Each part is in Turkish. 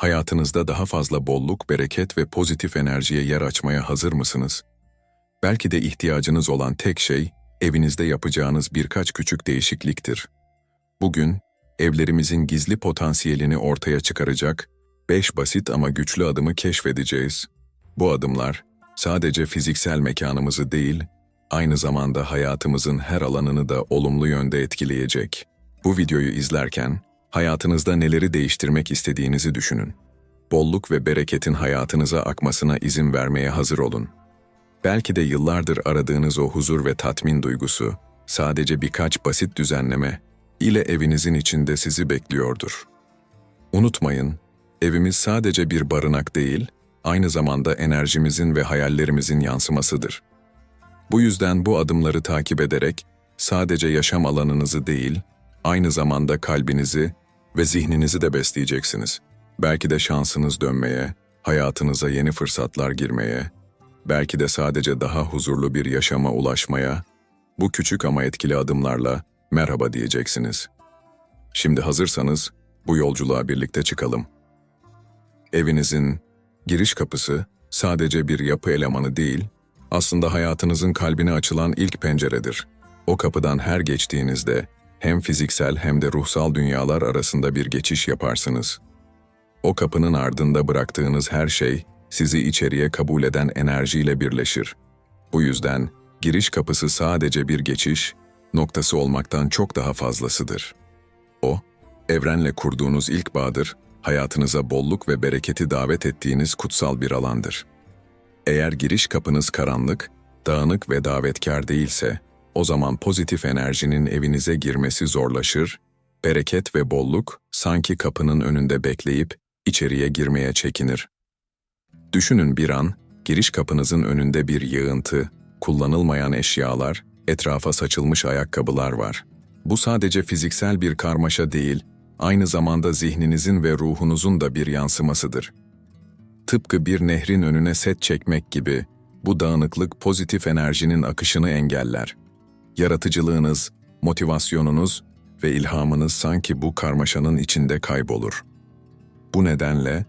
Hayatınızda daha fazla bolluk, bereket ve pozitif enerjiye yer açmaya hazır mısınız? Belki de ihtiyacınız olan tek şey, evinizde yapacağınız birkaç küçük değişikliktir. Bugün, evlerimizin gizli potansiyelini ortaya çıkaracak, beş basit ama güçlü adımı keşfedeceğiz. Bu adımlar, sadece fiziksel mekanımızı değil, aynı zamanda hayatımızın her alanını da olumlu yönde etkileyecek. Bu videoyu izlerken, hayatınızda neleri değiştirmek istediğinizi düşünün. Bolluk ve bereketin hayatınıza akmasına izin vermeye hazır olun. Belki de yıllardır aradığınız o huzur ve tatmin duygusu, sadece birkaç basit düzenleme ile evinizin içinde sizi bekliyordur. Unutmayın, evimiz sadece bir barınak değil, aynı zamanda enerjimizin ve hayallerimizin yansımasıdır. Bu yüzden bu adımları takip ederek sadece yaşam alanınızı değil, aynı zamanda kalbinizi ve zihninizi de besleyeceksiniz. Belki de şansınız dönmeye, hayatınıza yeni fırsatlar girmeye, belki de sadece daha huzurlu bir yaşama ulaşmaya, bu küçük ama etkili adımlarla merhaba diyeceksiniz. Şimdi hazırsanız bu yolculuğa birlikte çıkalım. Evinizin giriş kapısı sadece bir yapı elemanı değil, aslında hayatınızın kalbine açılan ilk penceredir. O kapıdan her geçtiğinizde hem fiziksel hem de ruhsal dünyalar arasında bir geçiş yaparsınız. O kapının ardında bıraktığınız her şey sizi içeriye kabul eden enerjiyle birleşir. Bu yüzden giriş kapısı sadece bir geçiş noktası olmaktan çok daha fazlasıdır. O, evrenle kurduğunuz ilk bağdır, hayatınıza bolluk ve bereketi davet ettiğiniz kutsal bir alandır. Eğer giriş kapınız karanlık, dağınık ve davetkar değilse, o zaman pozitif enerjinin evinize girmesi zorlaşır, bereket ve bolluk sanki kapının önünde bekleyip içeriye girmeye çekinir. Düşünün bir an, giriş kapınızın önünde bir yığıntı, kullanılmayan eşyalar, etrafa saçılmış ayakkabılar var. Bu sadece fiziksel bir karmaşa değil, aynı zamanda zihninizin ve ruhunuzun da bir yansımasıdır. Tıpkı bir nehrin önüne set çekmek gibi, bu dağınıklık pozitif enerjinin akışını engeller. Yaratıcılığınız, motivasyonunuz ve ilhamınız sanki bu karmaşanın içinde kaybolur. Bu nedenle,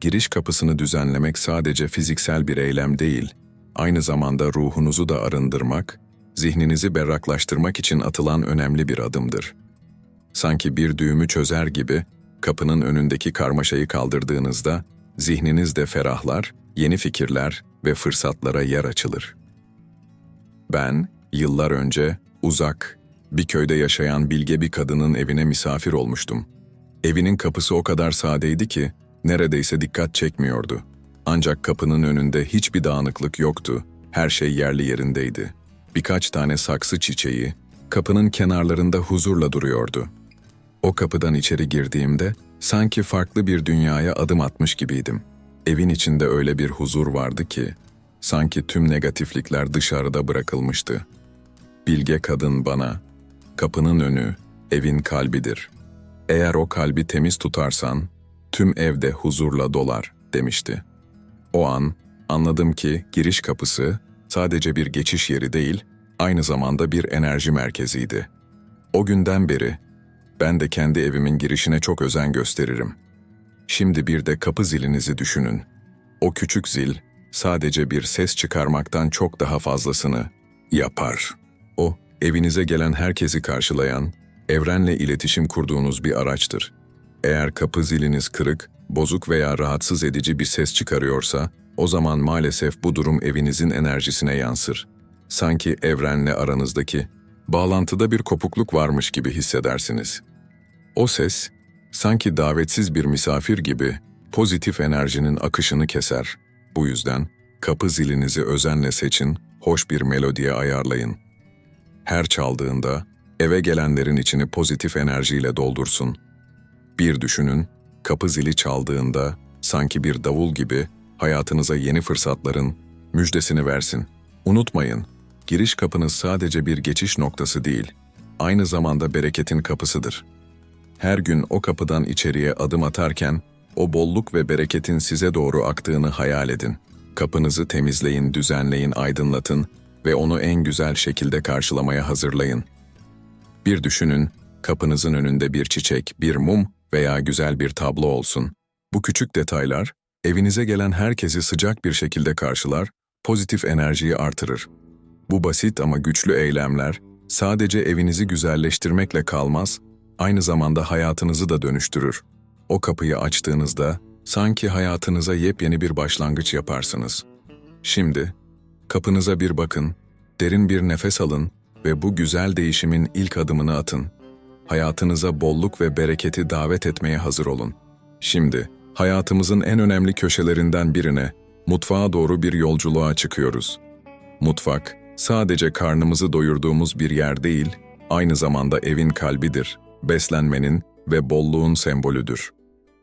giriş kapısını düzenlemek sadece fiziksel bir eylem değil, aynı zamanda ruhunuzu da arındırmak, zihninizi berraklaştırmak için atılan önemli bir adımdır. Sanki bir düğümü çözer gibi, kapının önündeki karmaşayı kaldırdığınızda, zihniniz de ferahlar, yeni fikirler ve fırsatlara yer açılır. Ben, yıllar önce, uzak, bir köyde yaşayan bilge bir kadının evine misafir olmuştum. Evinin kapısı o kadar sadeydi ki, neredeyse dikkat çekmiyordu. Ancak kapının önünde hiçbir dağınıklık yoktu, her şey yerli yerindeydi. Birkaç tane saksı çiçeği, kapının kenarlarında huzurla duruyordu. O kapıdan içeri girdiğimde, sanki farklı bir dünyaya adım atmış gibiydim. Evin içinde öyle bir huzur vardı ki, sanki tüm negatiflikler dışarıda bırakılmıştı. Bilge kadın bana, kapının önü, evin kalbidir. Eğer o kalbi temiz tutarsan, tüm evde huzurla dolar, demişti. O an, anladım ki giriş kapısı, sadece bir geçiş yeri değil, aynı zamanda bir enerji merkeziydi. O günden beri, ben de kendi evimin girişine çok özen gösteririm. Şimdi bir de kapı zilinizi düşünün. O küçük zil, sadece bir ses çıkarmaktan çok daha fazlasını yapar. Evinize gelen herkesi karşılayan, evrenle iletişim kurduğunuz bir araçtır. Eğer kapı ziliniz kırık, bozuk veya rahatsız edici bir ses çıkarıyorsa, o zaman maalesef bu durum evinizin enerjisine yansır. Sanki evrenle aranızdaki bağlantıda bir kopukluk varmış gibi hissedersiniz. O ses, sanki davetsiz bir misafir gibi pozitif enerjinin akışını keser. Bu yüzden kapı zilinizi özenle seçin, hoş bir melodiye ayarlayın. Her çaldığında eve gelenlerin içini pozitif enerjiyle doldursun. Bir düşünün, kapı zili çaldığında sanki bir davul gibi hayatınıza yeni fırsatların müjdesini versin. Unutmayın, giriş kapınız sadece bir geçiş noktası değil, aynı zamanda bereketin kapısıdır. Her gün o kapıdan içeriye adım atarken, o bolluk ve bereketin size doğru aktığını hayal edin. Kapınızı temizleyin, düzenleyin, aydınlatın ve onu en güzel şekilde karşılamaya hazırlayın. Bir düşünün, kapınızın önünde bir çiçek, bir mum veya güzel bir tablo olsun. Bu küçük detaylar, evinize gelen herkesi sıcak bir şekilde karşılar, pozitif enerjiyi artırır. Bu basit ama güçlü eylemler, sadece evinizi güzelleştirmekle kalmaz, aynı zamanda hayatınızı da dönüştürür. O kapıyı açtığınızda, sanki hayatınıza yepyeni bir başlangıç yaparsınız. Şimdi, kapınıza bir bakın, derin bir nefes alın ve bu güzel değişimin ilk adımını atın. Hayatınıza bolluk ve bereketi davet etmeye hazır olun. Şimdi, hayatımızın en önemli köşelerinden birine, mutfağa doğru bir yolculuğa çıkıyoruz. Mutfak, sadece karnımızı doyurduğumuz bir yer değil, aynı zamanda evin kalbidir, beslenmenin ve bolluğun sembolüdür.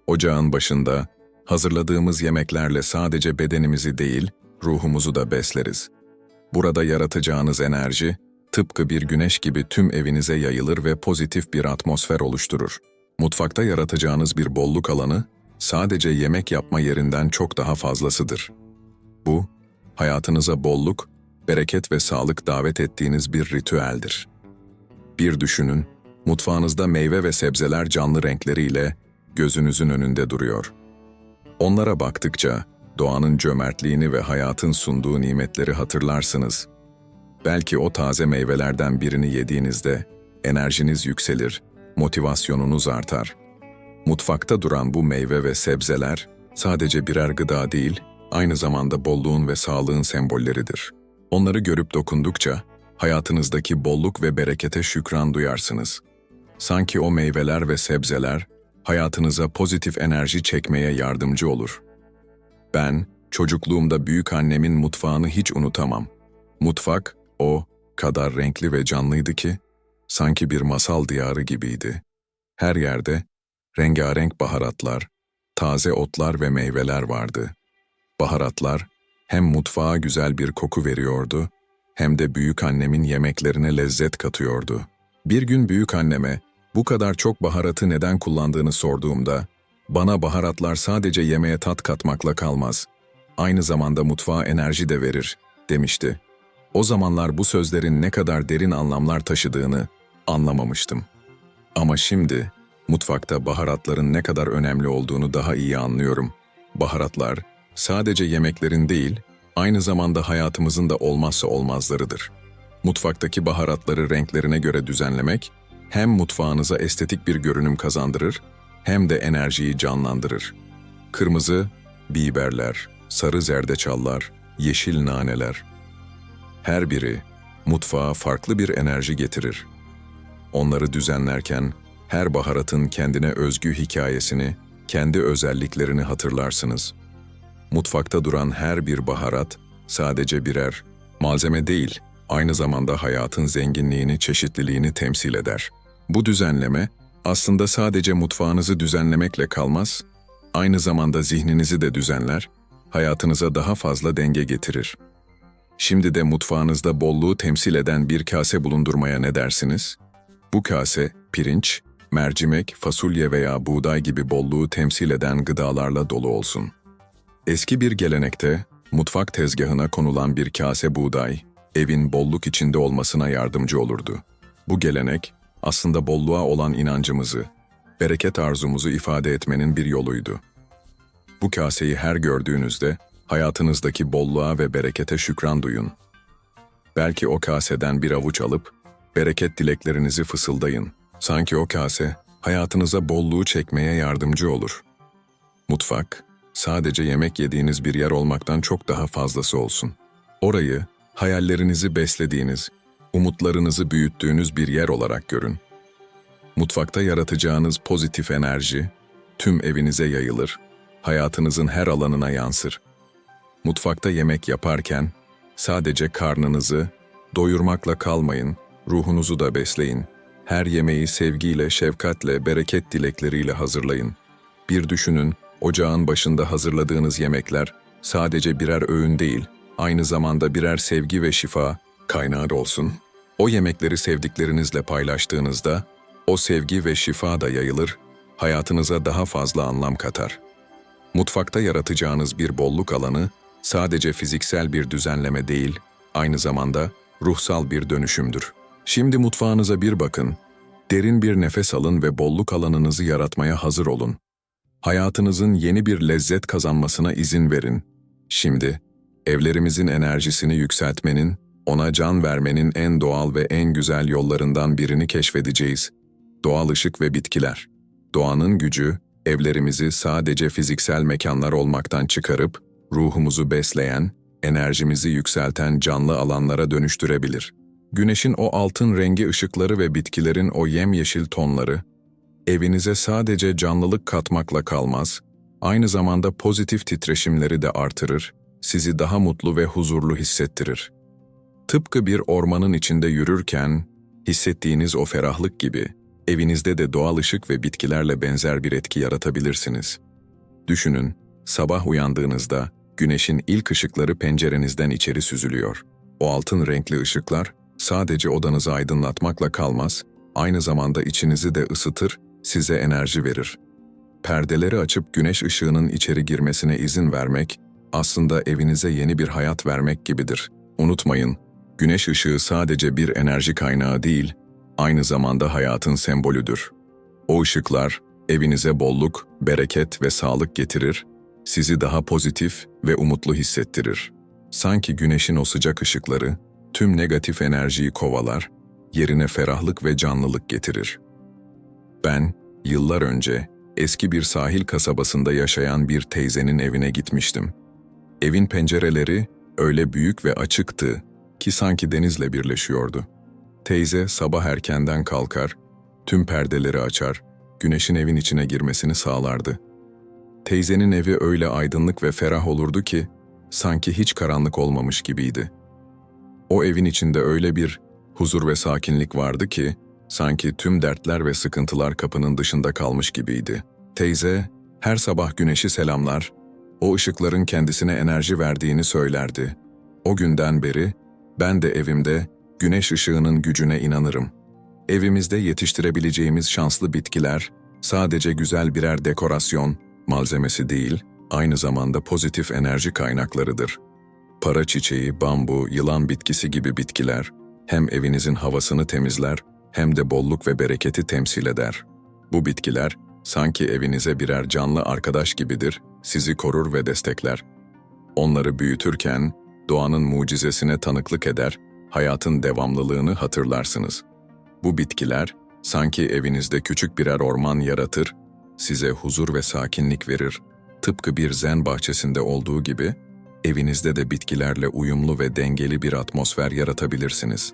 Ocağın başında, hazırladığımız yemeklerle sadece bedenimizi değil, ruhumuzu da besleriz. Burada yaratacağınız enerji, tıpkı bir güneş gibi tüm evinize yayılır ve pozitif bir atmosfer oluşturur. Mutfakta yaratacağınız bir bolluk alanı, sadece yemek yapma yerinden çok daha fazlasıdır. Bu, hayatınıza bolluk, bereket ve sağlık davet ettiğiniz bir ritüeldir. Bir düşünün, mutfağınızda meyve ve sebzeler canlı renkleriyle gözünüzün önünde duruyor. Onlara baktıkça doğanın cömertliğini ve hayatın sunduğu nimetleri hatırlarsınız. Belki o taze meyvelerden birini yediğinizde enerjiniz yükselir, motivasyonunuz artar. Mutfakta duran bu meyve ve sebzeler sadece birer gıda değil, aynı zamanda bolluğun ve sağlığın sembolleridir. Onları görüp dokundukça hayatınızdaki bolluk ve berekete şükran duyarsınız. Sanki o meyveler ve sebzeler hayatınıza pozitif enerji çekmeye yardımcı olur. Ben çocukluğumda büyük annemin mutfağını hiç unutamam. Mutfak o kadar renkli ve canlıydı ki sanki bir masal diyarı gibiydi. Her yerde rengarenk baharatlar, taze otlar ve meyveler vardı. Baharatlar hem mutfağa güzel bir koku veriyordu hem de büyük annemin yemeklerine lezzet katıyordu. Bir gün büyük anneme bu kadar çok baharatı neden kullandığını sorduğumda bana baharatlar sadece yemeğe tat katmakla kalmaz. Aynı zamanda mutfağa enerji de verir, demişti. O zamanlar bu sözlerin ne kadar derin anlamlar taşıdığını anlamamıştım. Ama şimdi mutfakta baharatların ne kadar önemli olduğunu daha iyi anlıyorum. Baharatlar sadece yemeklerin değil, aynı zamanda hayatımızın da olmazsa olmazlarıdır. Mutfaktaki baharatları renklerine göre düzenlemek, hem mutfağınıza estetik bir görünüm kazandırır, hem de enerjiyi canlandırır. Kırmızı, biberler, sarı zerdeçallar, yeşil naneler. Her biri mutfağa farklı bir enerji getirir. Onları düzenlerken her baharatın kendine özgü hikayesini, kendi özelliklerini hatırlarsınız. Mutfakta duran her bir baharat sadece birer malzeme değil, aynı zamanda hayatın zenginliğini, çeşitliliğini temsil eder. Bu düzenleme aslında sadece mutfağınızı düzenlemekle kalmaz, aynı zamanda zihninizi de düzenler, hayatınıza daha fazla denge getirir. Şimdi de mutfağınızda bolluğu temsil eden bir kase bulundurmaya ne dersiniz? Bu kase, pirinç, mercimek, fasulye veya buğday gibi bolluğu temsil eden gıdalarla dolu olsun. Eski bir gelenekte, mutfak tezgahına konulan bir kase buğday, evin bolluk içinde olmasına yardımcı olurdu. Bu gelenek, aslında bolluğa olan inancımızı, bereket arzumuzu ifade etmenin bir yoluydu. Bu kaseyi her gördüğünüzde hayatınızdaki bolluğa ve berekete şükran duyun. Belki o kaseden bir avuç alıp bereket dileklerinizi fısıldayın. Sanki o kase hayatınıza bolluğu çekmeye yardımcı olur. Mutfak, sadece yemek yediğiniz bir yer olmaktan çok daha fazlası olsun. Orayı, hayallerinizi beslediğiniz, umutlarınızı büyüttüğünüz bir yer olarak görün. Mutfakta yaratacağınız pozitif enerji tüm evinize yayılır, hayatınızın her alanına yansır. Mutfakta yemek yaparken sadece karnınızı doyurmakla kalmayın, ruhunuzu da besleyin. Her yemeği sevgiyle, şefkatle, bereket dilekleriyle hazırlayın. Bir düşünün, ocağın başında hazırladığınız yemekler sadece birer öğün değil, aynı zamanda birer sevgi ve şifa kaynağı olsun. O yemekleri sevdiklerinizle paylaştığınızda o sevgi ve şifa da yayılır, hayatınıza daha fazla anlam katar. Mutfakta yaratacağınız bir bolluk alanı sadece fiziksel bir düzenleme değil, aynı zamanda ruhsal bir dönüşümdür. Şimdi mutfağınıza bir bakın, derin bir nefes alın ve bolluk alanınızı yaratmaya hazır olun. Hayatınızın yeni bir lezzet kazanmasına izin verin. Şimdi, evlerimizin enerjisini yükseltmenin, ona can vermenin en doğal ve en güzel yollarından birini keşfedeceğiz. Doğal ışık ve bitkiler. Doğanın gücü, evlerimizi sadece fiziksel mekanlar olmaktan çıkarıp, ruhumuzu besleyen, enerjimizi yükselten canlı alanlara dönüştürebilir. Güneşin o altın rengi ışıkları ve bitkilerin o yemyeşil tonları, evinize sadece canlılık katmakla kalmaz, aynı zamanda pozitif titreşimleri de artırır, sizi daha mutlu ve huzurlu hissettirir. Tıpkı bir ormanın içinde yürürken, hissettiğiniz o ferahlık gibi, evinizde de doğal ışık ve bitkilerle benzer bir etki yaratabilirsiniz. Düşünün, sabah uyandığınızda, güneşin ilk ışıkları pencerenizden içeri süzülüyor. O altın renkli ışıklar, sadece odanızı aydınlatmakla kalmaz, aynı zamanda içinizi de ısıtır, size enerji verir. Perdeleri açıp güneş ışığının içeri girmesine izin vermek, aslında evinize yeni bir hayat vermek gibidir. Unutmayın, güneş ışığı sadece bir enerji kaynağı değil, aynı zamanda hayatın sembolüdür. O ışıklar, evinize bolluk, bereket ve sağlık getirir, sizi daha pozitif ve umutlu hissettirir. Sanki güneşin o sıcak ışıkları, tüm negatif enerjiyi kovalar, yerine ferahlık ve canlılık getirir. Ben, yıllar önce, eski bir sahil kasabasında yaşayan bir teyzenin evine gitmiştim. Evin pencereleri öyle büyük ve açıktı ki sanki denizle birleşiyordu. Teyze sabah erkenden kalkar, tüm perdeleri açar, güneşin evin içine girmesini sağlardı. Teyzenin evi öyle aydınlık ve ferah olurdu ki, sanki hiç karanlık olmamış gibiydi. O evin içinde öyle bir huzur ve sakinlik vardı ki, sanki tüm dertler ve sıkıntılar kapının dışında kalmış gibiydi. Teyze, her sabah güneşi selamlar, o ışıkların kendisine enerji verdiğini söylerdi. O günden beri, ben de evimde güneş ışığının gücüne inanırım. Evimizde yetiştirebileceğimiz şanslı bitkiler, sadece güzel birer dekorasyon, malzemesi değil, aynı zamanda pozitif enerji kaynaklarıdır. Para çiçeği, bambu, yılan bitkisi gibi bitkiler, hem evinizin havasını temizler, hem de bolluk ve bereketi temsil eder. Bu bitkiler, sanki evinize birer canlı arkadaş gibidir, sizi korur ve destekler. Onları büyütürken, doğanın mucizesine tanıklık eder, hayatın devamlılığını hatırlarsınız. Bu bitkiler, sanki evinizde küçük birer orman yaratır, size huzur ve sakinlik verir. Tıpkı bir zen bahçesinde olduğu gibi, evinizde de bitkilerle uyumlu ve dengeli bir atmosfer yaratabilirsiniz.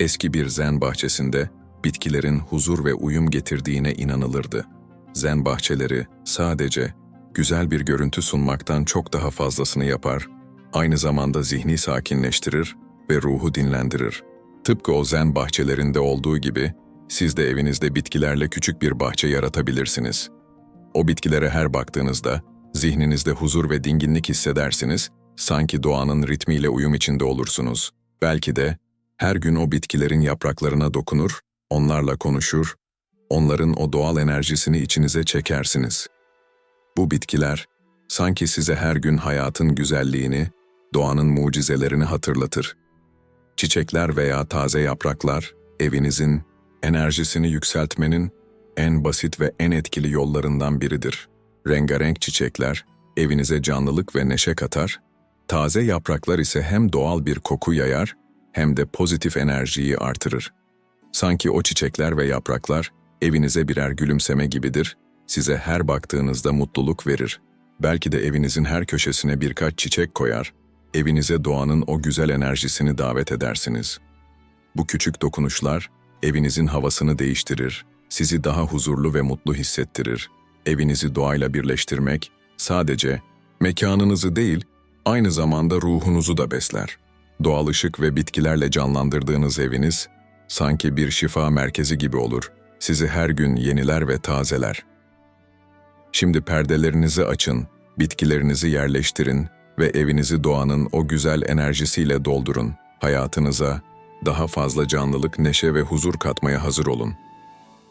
Eski bir zen bahçesinde bitkilerin huzur ve uyum getirdiğine inanılırdı. Zen bahçeleri sadece güzel bir görüntü sunmaktan çok daha fazlasını yapar, aynı zamanda zihni sakinleştirir ve ruhu dinlendirir. Tıpkı o zen bahçelerinde olduğu gibi, siz de evinizde bitkilerle küçük bir bahçe yaratabilirsiniz. O bitkilere her baktığınızda, zihninizde huzur ve dinginlik hissedersiniz, sanki doğanın ritmiyle uyum içinde olursunuz. Belki de her gün o bitkilerin yapraklarına dokunur, onlarla konuşur, onların o doğal enerjisini içinize çekersiniz. Bu bitkiler, sanki size her gün hayatın güzelliğini, doğanın mucizelerini hatırlatır. Çiçekler veya taze yapraklar, evinizin, enerjisini yükseltmenin en basit ve en etkili yollarından biridir. Rengarenk çiçekler, evinize canlılık ve neşe katar, taze yapraklar ise hem doğal bir koku yayar, hem de pozitif enerjiyi artırır. Sanki o çiçekler ve yapraklar, evinize birer gülümseme gibidir, size her baktığınızda mutluluk verir. Belki de evinizin her köşesine birkaç çiçek koyar, evinize doğanın o güzel enerjisini davet edersiniz. Bu küçük dokunuşlar, evinizin havasını değiştirir, sizi daha huzurlu ve mutlu hissettirir. Evinizi doğayla birleştirmek, sadece mekanınızı değil, aynı zamanda ruhunuzu da besler. Doğal ışık ve bitkilerle canlandırdığınız eviniz, sanki bir şifa merkezi gibi olur, sizi her gün yeniler ve tazeler. Şimdi perdelerinizi açın, bitkilerinizi yerleştirin ve evinizi doğanın o güzel enerjisiyle doldurun. Hayatınıza daha fazla canlılık, neşe ve huzur katmaya hazır olun.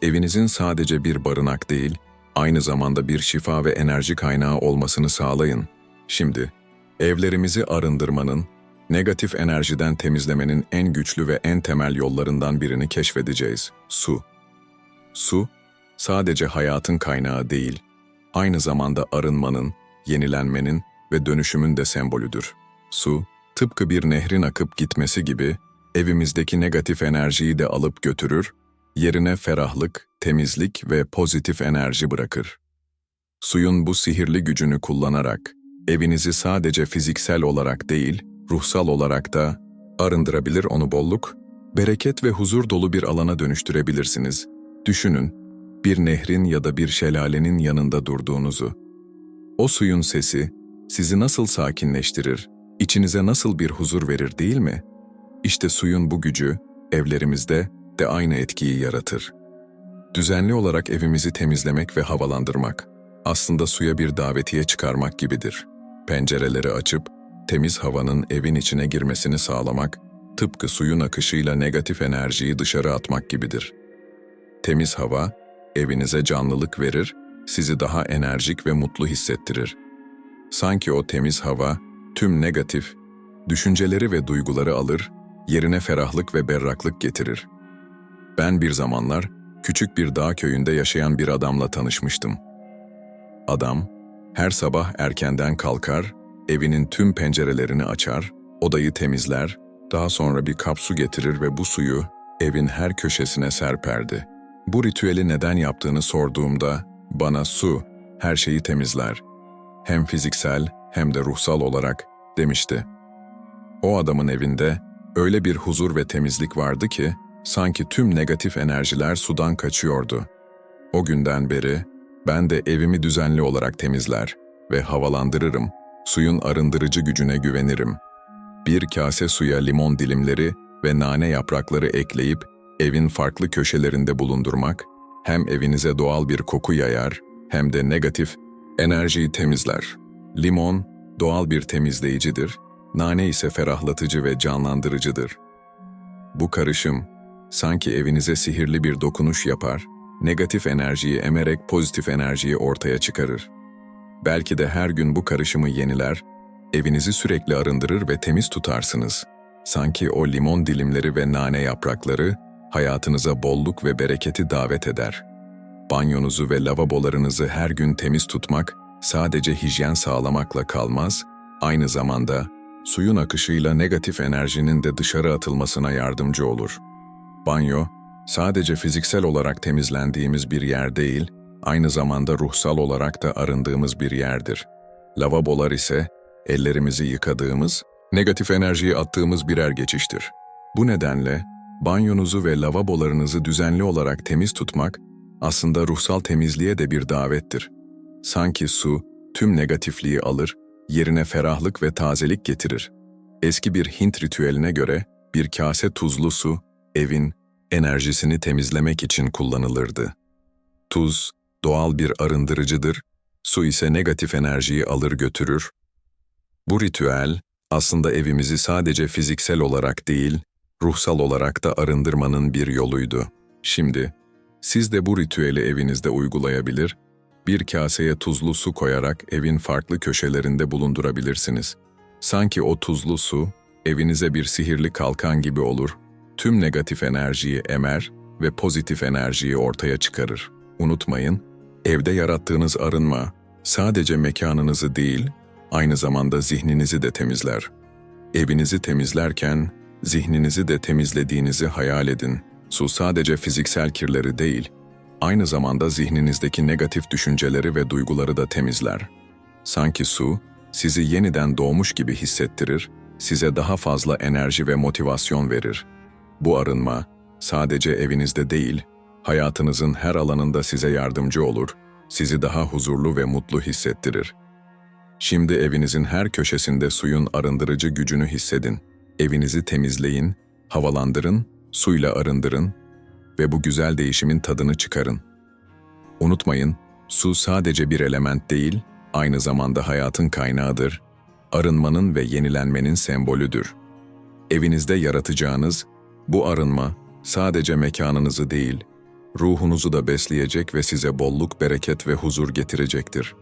Evinizin sadece bir barınak değil, aynı zamanda bir şifa ve enerji kaynağı olmasını sağlayın. Şimdi, evlerimizi arındırmanın, negatif enerjiden temizlemenin en güçlü ve en temel yollarından birini keşfedeceğiz. Su. Su, sadece hayatın kaynağı değil, aynı zamanda arınmanın, yenilenmenin ve dönüşümün de sembolüdür. Su, tıpkı bir nehrin akıp gitmesi gibi evimizdeki negatif enerjiyi de alıp götürür, yerine ferahlık, temizlik ve pozitif enerji bırakır. Suyun bu sihirli gücünü kullanarak evinizi sadece fiziksel olarak değil, ruhsal olarak da arındırabilir onu bolluk, bereket ve huzur dolu bir alana dönüştürebilirsiniz. Düşünün, bir nehrin ya da bir şelalenin yanında durduğunuzu. O suyun sesi sizi nasıl sakinleştirir, içinize nasıl bir huzur verir değil mi? İşte suyun bu gücü evlerimizde de aynı etkiyi yaratır. Düzenli olarak evimizi temizlemek ve havalandırmak aslında suya bir davetiye çıkarmak gibidir. Pencereleri açıp temiz havanın evin içine girmesini sağlamak tıpkı suyun akışıyla negatif enerjiyi dışarı atmak gibidir. Temiz hava evinize canlılık verir, sizi daha enerjik ve mutlu hissettirir. Sanki o temiz hava tüm negatif düşünceleri ve duyguları alır, yerine ferahlık ve berraklık getirir. Ben bir zamanlar küçük bir dağ köyünde yaşayan bir adamla tanışmıştım. Adam her sabah erkenden kalkar, evinin tüm pencerelerini açar, odayı temizler, daha sonra bir kap su getirir ve bu suyu evin her köşesine serperdi. Bu ritüeli neden yaptığını sorduğumda bana su her şeyi temizler. Hem fiziksel hem de ruhsal olarak demişti. O adamın evinde öyle bir huzur ve temizlik vardı ki sanki tüm negatif enerjiler sudan kaçıyordu. O günden beri ben de evimi düzenli olarak temizler ve havalandırırım, suyun arındırıcı gücüne güvenirim. Bir kase suya limon dilimleri ve nane yaprakları ekleyip evin farklı köşelerinde bulundurmak, hem evinize doğal bir koku yayar hem de negatif enerjiyi temizler. Limon, doğal bir temizleyicidir, nane ise ferahlatıcı ve canlandırıcıdır. Bu karışım, sanki evinize sihirli bir dokunuş yapar, negatif enerjiyi emerek pozitif enerjiyi ortaya çıkarır. Belki de her gün bu karışımı yeniler, evinizi sürekli arındırır ve temiz tutarsınız. Sanki o limon dilimleri ve nane yaprakları hayatınıza bolluk ve bereketi davet eder. Banyonuzu ve lavabolarınızı her gün temiz tutmak sadece hijyen sağlamakla kalmaz, aynı zamanda suyun akışıyla negatif enerjinin de dışarı atılmasına yardımcı olur. Banyo, sadece fiziksel olarak temizlendiğimiz bir yer değil, aynı zamanda ruhsal olarak da arındığımız bir yerdir. Lavabolar ise ellerimizi yıkadığımız, negatif enerjiyi attığımız birer geçiştir. Bu nedenle banyonuzu ve lavabolarınızı düzenli olarak temiz tutmak aslında ruhsal temizliğe de bir davettir. Sanki su tüm negatifliği alır, yerine ferahlık ve tazelik getirir. Eski bir Hint ritüeline göre bir kase tuzlu su evin enerjisini temizlemek için kullanılırdı. Tuz doğal bir arındırıcıdır, su ise negatif enerjiyi alır götürür. Bu ritüel aslında evimizi sadece fiziksel olarak değil, ruhsal olarak da arındırmanın bir yoluydu. Şimdi, siz de bu ritüeli evinizde uygulayabilir, bir kaseye tuzlu su koyarak evin farklı köşelerinde bulundurabilirsiniz. Sanki o tuzlu su, evinize bir sihirli kalkan gibi olur, tüm negatif enerjiyi emer ve pozitif enerjiyi ortaya çıkarır. Unutmayın, evde yarattığınız arınma, sadece mekanınızı değil, aynı zamanda zihninizi de temizler. Evinizi temizlerken, zihninizi de temizlediğinizi hayal edin. Su sadece fiziksel kirleri değil, aynı zamanda zihninizdeki negatif düşünceleri ve duyguları da temizler. Sanki su, sizi yeniden doğmuş gibi hissettirir, size daha fazla enerji ve motivasyon verir. Bu arınma, sadece evinizde değil, hayatınızın her alanında size yardımcı olur, sizi daha huzurlu ve mutlu hissettirir. Şimdi evinizin her köşesinde suyun arındırıcı gücünü hissedin. Evinizi temizleyin, havalandırın, suyla arındırın ve bu güzel değişimin tadını çıkarın. Unutmayın, su sadece bir element değil, aynı zamanda hayatın kaynağıdır, arınmanın ve yenilenmenin sembolüdür. Evinizde yaratacağınız bu arınma sadece mekanınızı değil, ruhunuzu da besleyecek ve size bolluk, bereket ve huzur getirecektir.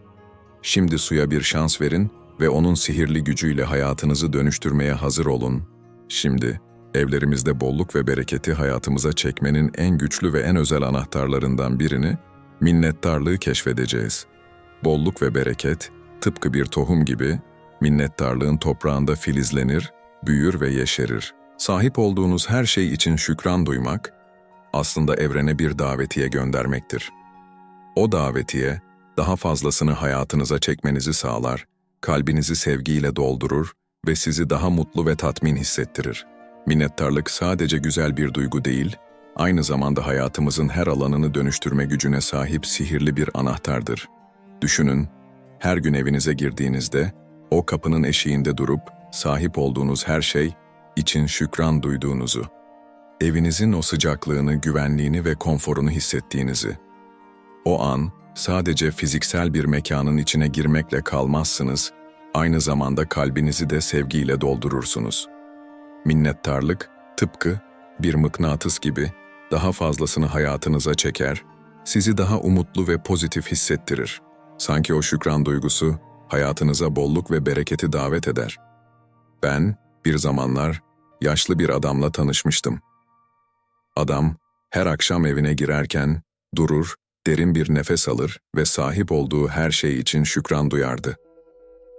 Şimdi suya bir şans verin ve onun sihirli gücüyle hayatınızı dönüştürmeye hazır olun. Şimdi, evlerimizde bolluk ve bereketi hayatımıza çekmenin en güçlü ve en özel anahtarlarından birini, minnettarlığı keşfedeceğiz. Bolluk ve bereket, tıpkı bir tohum gibi, minnettarlığın toprağında filizlenir, büyür ve yeşerir. Sahip olduğunuz her şey için şükran duymak, aslında evrene bir davetiye göndermektir. O davetiye, daha fazlasını hayatınıza çekmenizi sağlar, kalbinizi sevgiyle doldurur ve sizi daha mutlu ve tatmin hissettirir. Minnettarlık sadece güzel bir duygu değil, aynı zamanda hayatımızın her alanını dönüştürme gücüne sahip sihirli bir anahtardır. Düşünün, her gün evinize girdiğinizde, o kapının eşiğinde durup, sahip olduğunuz her şey için şükran duyduğunuzu, evinizin o sıcaklığını, güvenliğini ve konforunu hissettiğinizi. O an, sadece fiziksel bir mekanın içine girmekle kalmazsınız, aynı zamanda kalbinizi de sevgiyle doldurursunuz. Minnettarlık, tıpkı bir mıknatıs gibi daha fazlasını hayatınıza çeker, sizi daha umutlu ve pozitif hissettirir. Sanki o şükran duygusu hayatınıza bolluk ve bereketi davet eder. Ben, bir zamanlar, yaşlı bir adamla tanışmıştım. Adam, her akşam evine girerken, durur, derin bir nefes alır ve sahip olduğu her şey için şükran duyardı.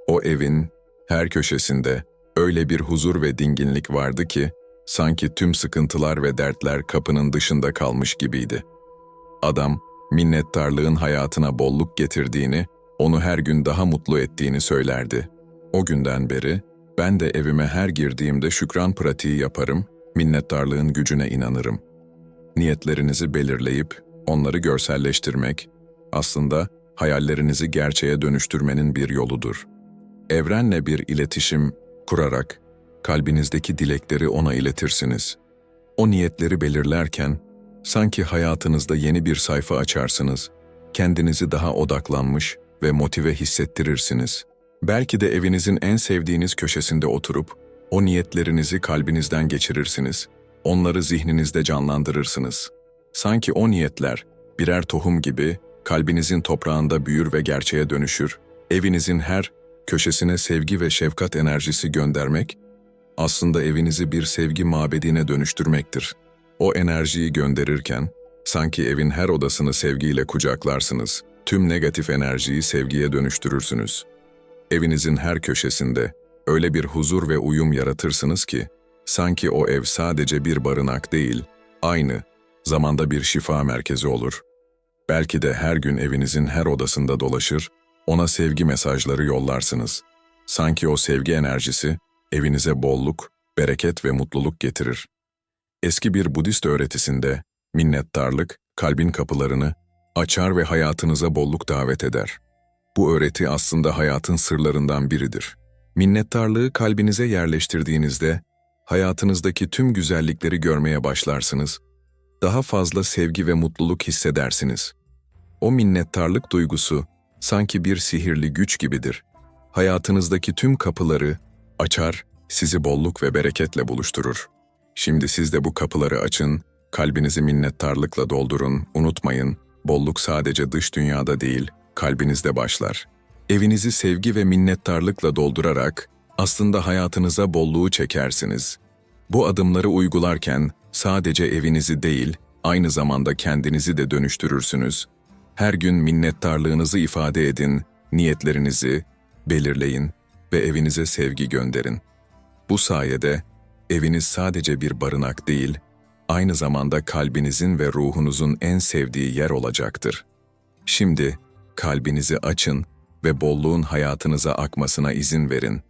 O evin, her köşesinde, öyle bir huzur ve dinginlik vardı ki, sanki tüm sıkıntılar ve dertler kapının dışında kalmış gibiydi. Adam, minnettarlığın hayatına bolluk getirdiğini, onu her gün daha mutlu ettiğini söylerdi. O günden beri, ben de evime her girdiğimde şükran pratiği yaparım, minnettarlığın gücüne inanırım. Niyetlerinizi belirleyip, onları görselleştirmek, aslında hayallerinizi gerçeğe dönüştürmenin bir yoludur. Evrenle bir iletişim kurarak, kalbinizdeki dilekleri ona iletirsiniz. O niyetleri belirlerken, sanki hayatınızda yeni bir sayfa açarsınız, kendinizi daha odaklanmış ve motive hissettirirsiniz. Belki de evinizin en sevdiğiniz köşesinde oturup, o niyetlerinizi kalbinizden geçirirsiniz, onları zihninizde canlandırırsınız. Sanki o niyetler, birer tohum gibi, kalbinizin toprağında büyür ve gerçeğe dönüşür, evinizin her köşesine sevgi ve şefkat enerjisi göndermek, aslında evinizi bir sevgi mabedine dönüştürmektir. O enerjiyi gönderirken, sanki evin her odasını sevgiyle kucaklarsınız, tüm negatif enerjiyi sevgiye dönüştürürsünüz. Evinizin her köşesinde öyle bir huzur ve uyum yaratırsınız ki, sanki o ev sadece bir barınak değil, aynı zamanda bir şifa merkezi olur. Belki de her gün evinizin her odasında dolaşır, ona sevgi mesajları yollarsınız. Sanki o sevgi enerjisi evinize bolluk, bereket ve mutluluk getirir. Eski bir Budist öğretisinde minnettarlık kalbin kapılarını açar ve hayatınıza bolluk davet eder. Bu öğreti aslında hayatın sırlarından biridir. Minnettarlığı kalbinize yerleştirdiğinizde hayatınızdaki tüm güzellikleri görmeye başlarsınız. Daha fazla sevgi ve mutluluk hissedersiniz. O minnettarlık duygusu sanki bir sihirli güç gibidir. Hayatınızdaki tüm kapıları açar, sizi bolluk ve bereketle buluşturur. Şimdi siz de bu kapıları açın, kalbinizi minnettarlıkla doldurun, unutmayın, bolluk sadece dış dünyada değil, kalbinizde başlar. Evinizi sevgi ve minnettarlıkla doldurarak aslında hayatınıza bolluğu çekersiniz. Bu adımları uygularken sadece evinizi değil, aynı zamanda kendinizi de dönüştürürsünüz. Her gün minnettarlığınızı ifade edin, niyetlerinizi belirleyin ve evinize sevgi gönderin. Bu sayede eviniz sadece bir barınak değil, aynı zamanda kalbinizin ve ruhunuzun en sevdiği yer olacaktır. Şimdi kalbinizi açın ve bolluğun hayatınıza akmasına izin verin.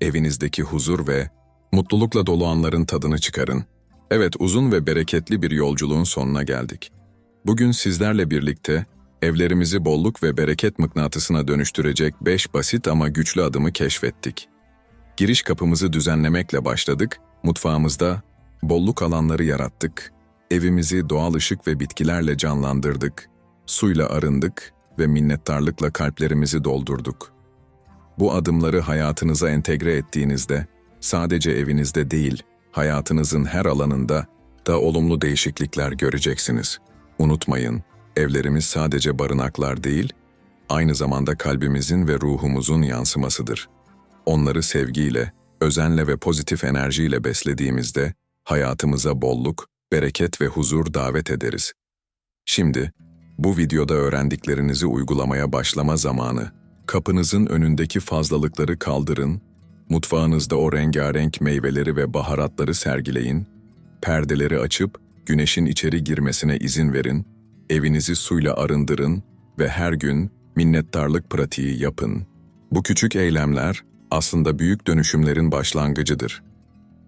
Evinizdeki huzur ve mutlulukla dolu anların tadını çıkarın. Evet, uzun ve bereketli bir yolculuğun sonuna geldik. Bugün sizlerle birlikte evlerimizi bolluk ve bereket mıknatısına dönüştürecek beş basit ama güçlü adımı keşfettik. Giriş kapımızı düzenlemekle başladık, mutfağımızda bolluk alanları yarattık, evimizi doğal ışık ve bitkilerle canlandırdık, suyla arındık ve minnettarlıkla kalplerimizi doldurduk. Bu adımları hayatınıza entegre ettiğinizde, sadece evinizde değil, hayatınızın her alanında da olumlu değişiklikler göreceksiniz. Unutmayın, evlerimiz sadece barınaklar değil, aynı zamanda kalbimizin ve ruhumuzun yansımasıdır. Onları sevgiyle, özenle ve pozitif enerjiyle beslediğimizde hayatımıza bolluk, bereket ve huzur davet ederiz. Şimdi Bu videoda öğrendiklerinizi uygulamaya başlama zamanı. Kapınızın önündeki fazlalıkları kaldırın, mutfağınızda o rengarenk meyveleri ve baharatları sergileyin, perdeleri açıp güneşin içeri girmesine izin verin, evinizi suyla arındırın ve her gün minnettarlık pratiği yapın. Bu küçük eylemler aslında büyük dönüşümlerin başlangıcıdır.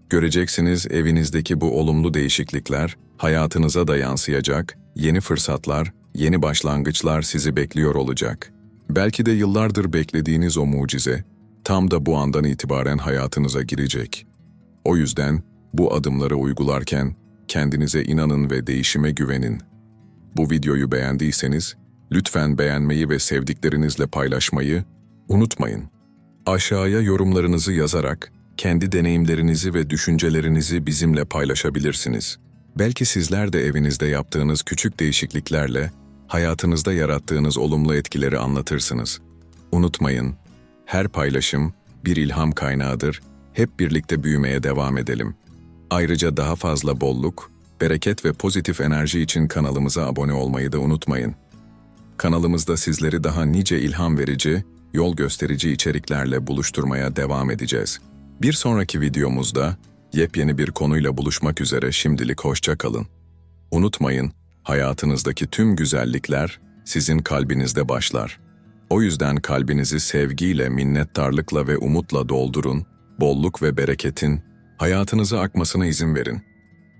Göreceksiniz evinizdeki bu olumlu değişiklikler hayatınıza da yansıyacak, yeni fırsatlar, yeni başlangıçlar sizi bekliyor olacak. Belki de yıllardır beklediğiniz o mucize tam da bu andan itibaren hayatınıza girecek. O yüzden bu adımları uygularken kendinize inanın ve değişime güvenin. Bu videoyu beğendiyseniz lütfen beğenmeyi ve sevdiklerinizle paylaşmayı unutmayın. Aşağıya yorumlarınızı yazarak kendi deneyimlerinizi ve düşüncelerinizi bizimle paylaşabilirsiniz. Belki sizler de evinizde yaptığınız küçük değişikliklerle hayatınızda yarattığınız olumlu etkileri anlatırsınız. Unutmayın, her paylaşım bir ilham kaynağıdır. Hep birlikte büyümeye devam edelim. Ayrıca daha fazla bolluk, bereket ve pozitif enerji için kanalımıza abone olmayı da unutmayın. Kanalımızda sizleri daha nice ilham verici, yol gösterici içeriklerle buluşturmaya devam edeceğiz. Bir sonraki videomuzda yepyeni bir konuyla buluşmak üzere şimdilik hoşça kalın. Unutmayın, hayatınızdaki tüm güzellikler sizin kalbinizde başlar. O yüzden kalbinizi sevgiyle, minnettarlıkla ve umutla doldurun, bolluk ve bereketin hayatınıza akmasına izin verin.